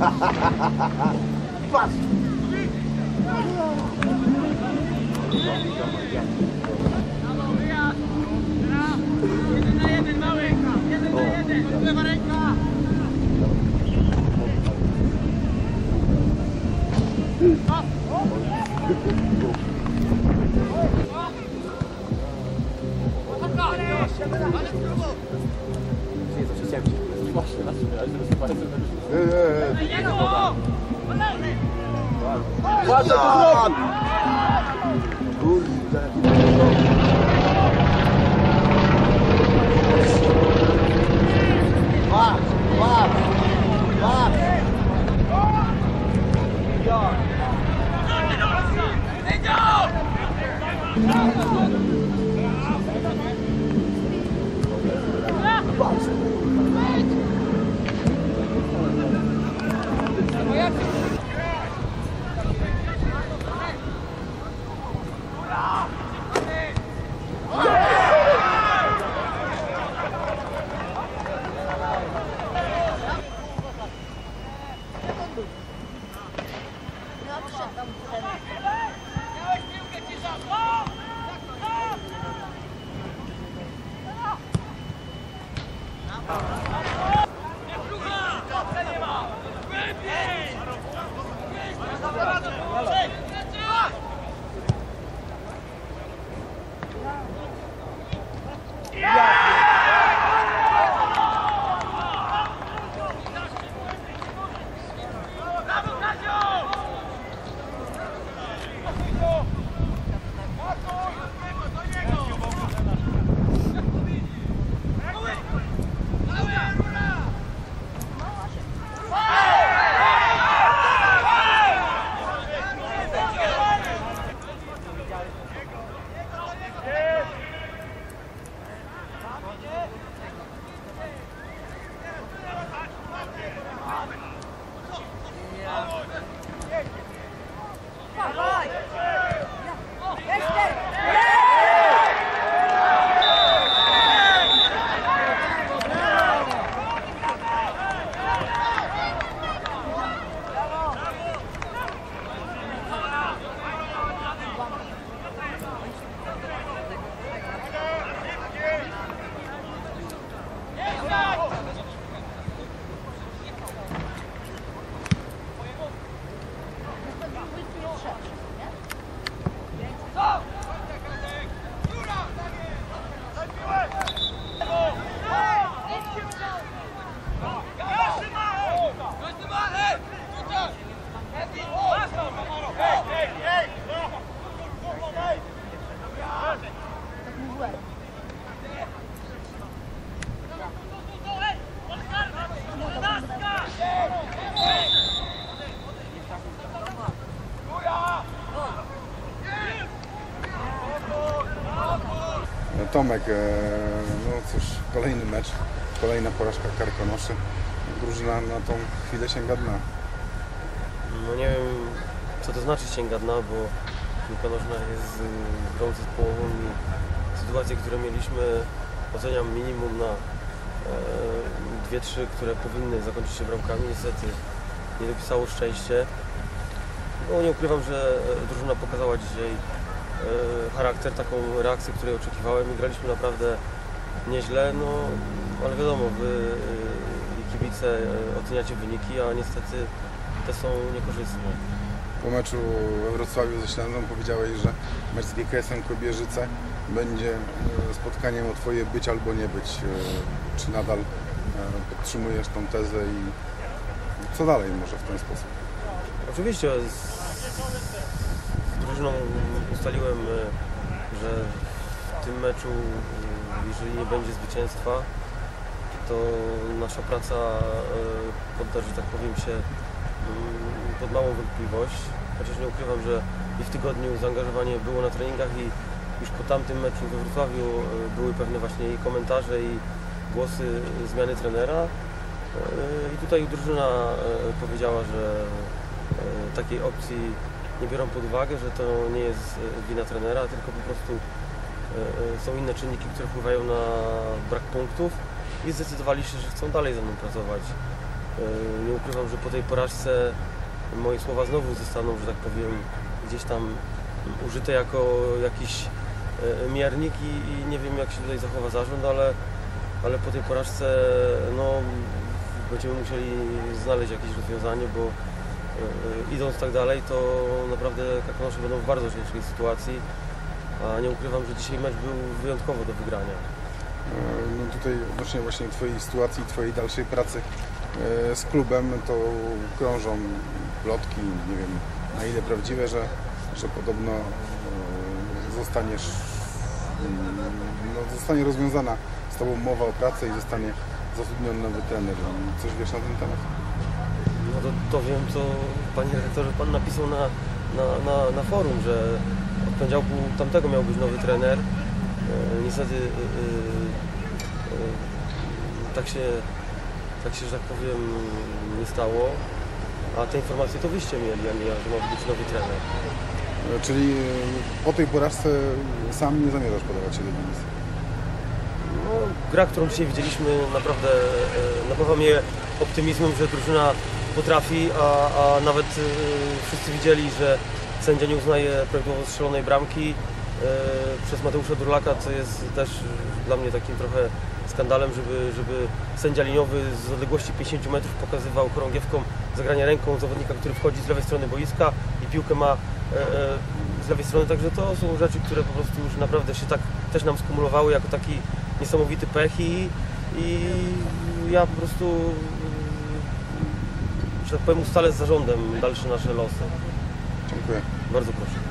Patrz! Nie, Kurde. Patrz, Tomek, e, no cóż, kolejny mecz, kolejna porażka Karkonoszy. Drużyna na tą chwilę sięga dna. No nie wiem, co to znaczy sięga dna, bo nożna jest grą zespołową i sytuacje, które mieliśmy oceniam minimum na e, dwie, trzy, które powinny zakończyć się bramkami. Niestety nie dopisało szczęście. No nie ukrywam, że e, drużyna pokazała dzisiaj charakter, taką reakcję, której oczekiwałem i graliśmy naprawdę nieźle, no ale wiadomo, wy e, i kibice e, oceniacie wyniki, a niestety te są niekorzystne. Po meczu we Wrocławiu ze Ślęzą powiedziałeś, że mecz z GKS-em Kobierzyce będzie e, spotkaniem o Twoje być albo nie być. E, Czy nadal e, podtrzymujesz tą tezę i co dalej może w ten sposób? Oczywiście z, z drużyną ustaliłem, e, że w tym meczu, e, jeżeli nie będzie zwycięstwa, to nasza praca e, podda, że tak powiem, się mm, pod małą wątpliwość. Chociaż nie ukrywam, że i w tygodniu zaangażowanie było na treningach i już po tamtym meczu we Wrocławiu były pewne właśnie i komentarze i głosy zmiany trenera. I tutaj drużyna powiedziała, że takiej opcji nie biorą pod uwagę, że to nie jest e, wina trenera, tylko po prostu e, e, są inne czynniki, które wpływają na brak punktów i zdecydowali się, że chcą dalej ze mną pracować. Nie ukrywam, że po tej porażce moje słowa znowu zostaną, że tak powiem, gdzieś tam użyte jako jakiś miernik i, nie wiem jak się tutaj zachowa zarząd, ale, ale po tej porażce no, będziemy musieli znaleźć jakieś rozwiązanie, bo idąc tak dalej, to naprawdę Kakonosze będą w bardzo ciężkiej sytuacji, a nie ukrywam, że dzisiaj mecz był wyjątkowo do wygrania. E, No tutaj odnośnie właśnie Twojej sytuacji, Twojej dalszej pracy e, z klubem, to krążą plotki, nie wiem na ile prawdziwe, że, że podobno e, zostaniesz, no, zostanie rozwiązana z Tobą mowa o pracy i zostanie zatrudniony nowy trener. Coś wiesz na ten temat? To, wiem, co panie redaktorze, pan napisał na, na, na, na forum, że od poniedziałku tamtego miał być nowy trener. E, niestety e, e, tak, się, tak się, że tak powiem, nie stało. A te informacje to wyście mieli, a nie ja, że ma być nowy trener. Czyli po tej porażce sam nie zamierzasz podawać się do dymisji. No, gra, którą dzisiaj widzieliśmy, naprawdę napawa mnie optymizmem, że drużyna potrafi, a, a nawet e, wszyscy widzieli, że sędzia nie uznaje prawidłowo strzelonej bramki. E, przez Mateusza Durlaka, co jest też dla mnie takim trochę skandalem, żeby, żeby sędzia liniowy z odległości 50 metrów pokazywał chorągiewką zagranie ręką zawodnika, który wchodzi z lewej strony boiska i piłkę ma e, e, z lewej strony, także to są rzeczy, które po prostu już naprawdę się tak też nam skumulowały jako taki niesamowity pech i, i ja po prostu że tak powiem ustalę z zarządem dalsze nasze losy. Dziękuję. Bardzo proszę.